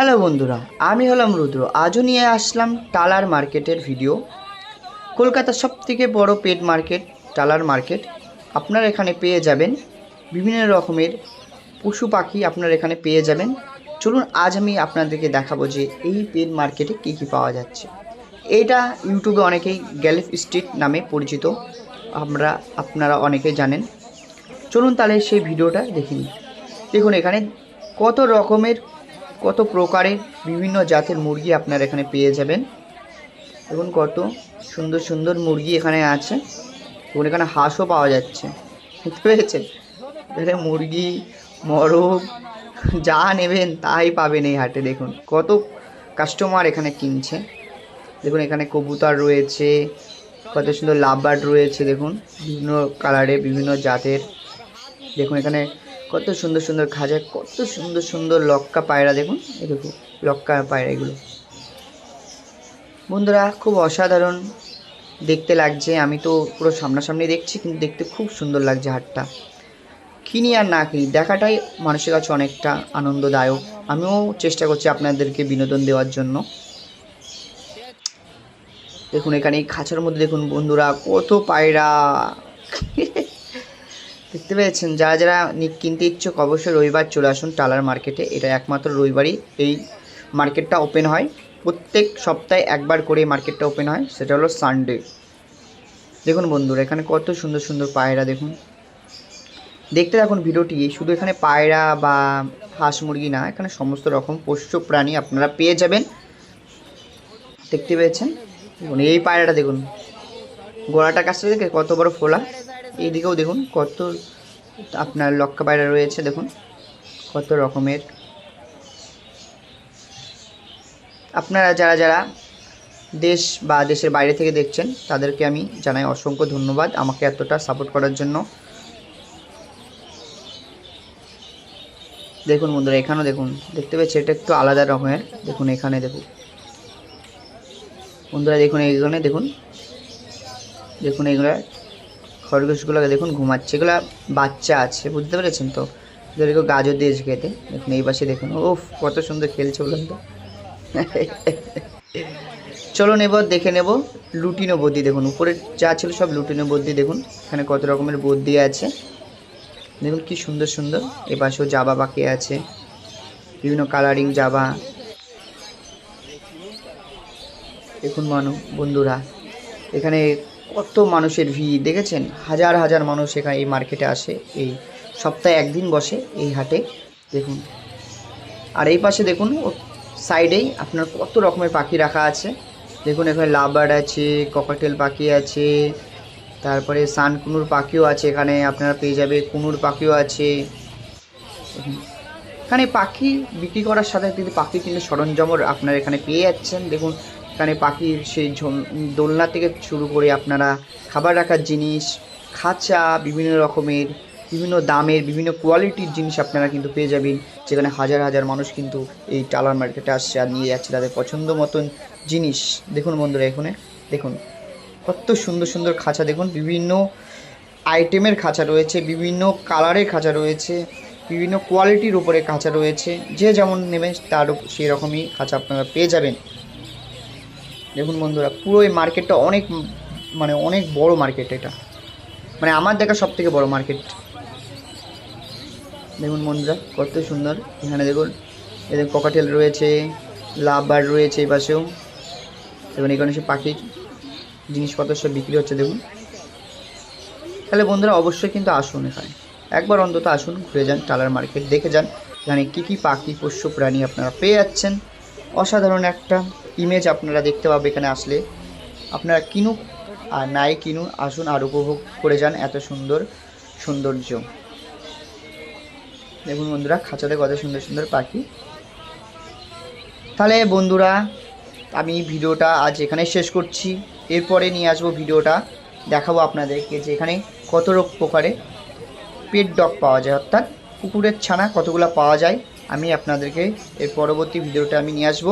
Hello বন্ধুরা, আমি হলাম রুদ্র। আজও নিয়ে আসলাম টালার মার্কেটের ভিডিও। কলকাতার সব থেকে বড় পেট মার্কেট, টালার মার্কেট। আপনারা এখানে পেয়ে যাবেন বিভিন্ন রকমের পশু পাখি আপনারা এখানে পেয়ে যাবেন। চলুন, আজ আমি আপনাদেরকে দেখাবো যে এই পেট মার্কেটে কী কী পাওয়া যাচ্ছে। এটা ইউটিউবে অনেকেই গ্যালিফ স্ট্রিট নামে পরিচিত। আমরা, আপনারা অনেকেই জানেন। চলুন তাহলে সেই ভিডিওটা দেখিনি দেখুন, এখানে কত রকমের কত প্রকারের বিভিন্ন জাতের মুরগি আপনারা এখানে পেয়ে যাবেন। দেখুন কত সুন্দর সুন্দর মুরগি এখানে আছে। এবং এখানে হাঁসও পাওয়া যাচ্ছে। বুঝতে পেরেছেন? এখানে মুরগি মরগ যা নেবেন তাই পাবেন এই হাটে, দেখুন। কত কাস্টমার এখানে কিনছে। দেখুন এখানে কবুতর রয়েছে, কত সুন্দর লাভবার্ড রয়েছে, দেখুন। বিভিন্ন কালারের বিভিন্ন জাতের। দেখুন এখানে কত সুন্দর সুন্দর খাঁচা কত সুন্দর সুন্দর লক্কা পায়রা দেখুন। দেখুন, লক্কা পায়রা এগুলো। বন্ধুরা, খুব অসাধারণ দেখতে লাগছে। আমি তো পুরো সামনাসামনি দেখছি, কিন্তু দেখতে খুব সুন্দর লাগছে হাটটা। কিনি আর না কিনি, দেখাটাই মানুষের কাছে অনেকটা আনন্দদায়ক। আমিও চেষ্টা করছি আপনাদেরকে বিনোদন দেওয়ার জন্য। দেখুন, এখানে এই খাঁচার মধ্যে দেখুন বন্ধুরা, কত পায়রা। দেখতে পেয়েছেন, যারা যারা কিনতে ইচ্ছুক অবশ্যই রবিবার চলে আসুন টালার মার্কেটে। এটা একমাত্র রবিবারই এই মার্কেটটা ওপেন হয়। প্রত্যেক সপ্তাহে একবার করে মার্কেটটা ওপেন হয়, সেটা হলো সানডে দেখুন বন্ধুরা, এখানে কত সুন্দর সুন্দর পায়রা দেখুন। দেখতে থাকুন ভিডিওটি, শুধু এখানে পায়রা বা হাঁস মুরগি না, এখানে সমস্ত রকম পোষ্য প্রাণী আপনারা পেয়ে যাবেন। দেখতে পেয়েছেন? দেখুন, এই পায়রাটা দেখুন। গোড়াটা কাছটা দেখে কত বড় ফোলা। এইদিকেও দেখুন কত আপনার লক্কা পায়রা রয়েছে, দেখুন। কত রকমের। আপনারা যারা যারা দেশ বা দেশের বাইরে থেকে দেখছেন, তাদেরকে আমি জানাই অসংখ্য ধন্যবাদ আমাকে এতটা সাপোর্ট করার জন্য। দেখুন বন্ধুরা, এখানেও দেখুন, দেখতে পাচ্ছি এটা একটু আলাদা রকমের। দেখুন এখানে, দেখুন। বন্ধুরা, দেখুন এখানে, দেখুন। দেখুন এগুলো খরগোশগুলোকে দেখুন ঘুমাচ্ছে। এগুলো বাচ্চা আছে, বুঝতে পেরেছেন তো? এদেরকে গাজর দিয়েছে খেতে। দেখুন, এই পাশে দেখুন। ওফ কত সুন্দর খেলছে বলুন তো। চলুন এবার দেখে নেব লুটিনো বদ্যি। দেখুন, উপরে যা ছিল সব লুটিনো বদ্যি। দেখুন, এখানে কত রকমের বদ্যি আছে। দেখুন, কি সুন্দর সুন্দর। এ পাশেও জাবা বাকি আছে। বিভিন্ন কালারিং জাবা। দেখুন, মানু, বন্ধুরা, এখানে কত মানুষের ভিড়, দেখেছেন? হাজার হাজার মানুষ এখানে এই মার্কেটে আসে, এই সপ্তাহে একদিন বসে এই হাটে, দেখুন। আর এই পাশে দেখুন সাইডেই আপনার কত রকমের পাখি রাখা আছে। দেখুন, এখানে লাভবার্ড আছে, ককাটেল পাখি আছে, তারপরে সানকুনুর পাখিও আছে এখানে, আপনারা পেয়ে যাবে, কুনুর পাখিও আছে। এখানে পাখি বিক্রি করার সাথে কিন্তু পাখি কিন্তু সরঞ্জামও আপনারা এখানে পেয়ে যাচ্ছেন। দেখুন এখানে পাখির সেই ঝোল- দোলনা থেকে শুরু করে আপনারা খাবার রাখার জিনিস, খাঁচা, বিভিন্ন রকমের, বিভিন্ন দামের, বিভিন্ন কোয়ালিটির জিনিস আপনারা কিন্তু পেয়ে যাবেন। যেখানে হাজার হাজার মানুষ কিন্তু এই টালার মার্কেটে আসছে আর নিয়ে যাচ্ছে তাদের পছন্দ মতন জিনিস। দেখুন বন্ধুরা এখানে, দেখুন, কত সুন্দর সুন্দর খাঁচা, দেখুন, বিভিন্ন আইটেমের খাঁচা রয়েছে, বিভিন্ন কালারের খাঁচা রয়েছে, বিভিন্ন কোয়ালিটির উপরে খাঁচা রয়েছে, যে যেমন নেবেন তার সেই রকমই খাঁচা আপনারা পেয়ে যাবেন। দেখুন বন্ধুরা, পুরো এই মার্কেটটা অনেক মানে অনেক বড় মার্কেট এটা। মানে আমার দেখা সব থেকে বড় মার্কেট দেখুন বন্ধুরা, কত সুন্দর। এখানে দেখুন এদের ককাটেল রয়েছে লাভ বার্ড রয়েছে এই পাশেও। এবং এখানে সে পাখির জিনিসপত্র সব বিক্রি হচ্ছে, দেখুন। তাহলে বন্ধুরা, অবশ্যই কিন্তু আসুন এখানে। একবার অন্তত আসুন, ঘুরে যান, টালার মার্কেট দেখে যান, এখানে কী কী পাখি পোষ্য প্রাণী আপনারা পেয়ে যাচ্ছেন। অসাধারণ একটা ইমেজ আপনারা দেখতে পাবে এখানে আসলে। আপনারা কিনুক, আর নাই কিনুন আসুন আর উপভোগ করে যান এত সুন্দর সৌন্দর্য। দেখুন বন্ধুরা, খাঁচাতে কত সুন্দর সুন্দর পাখি। তাহলে বন্ধুরা, আমি ভিডিওটা আজ এখানে শেষ করছি। এরপরে নিয়ে আসব ভিডিওটা, দেখাবো আপনাদেরকে যে এখানে কত রোগ প্রকারে পেট ডগ পাওয়া যায়, অর্থাৎ কুকুরের ছানা কতগুলো পাওয়া যায়। আমি আপনাদেরকে এর পরবর্তী ভিডিওটা আমি নিয়ে আসব।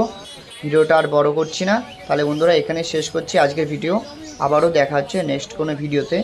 ভিডিওটা আর বড় করছি না। তাহলে বন্ধুরা এখানে শেষ করছি আজকের ভিডিও। আবারও দেখা হচ্ছে নেক্সট কোনো ভিডিওতে।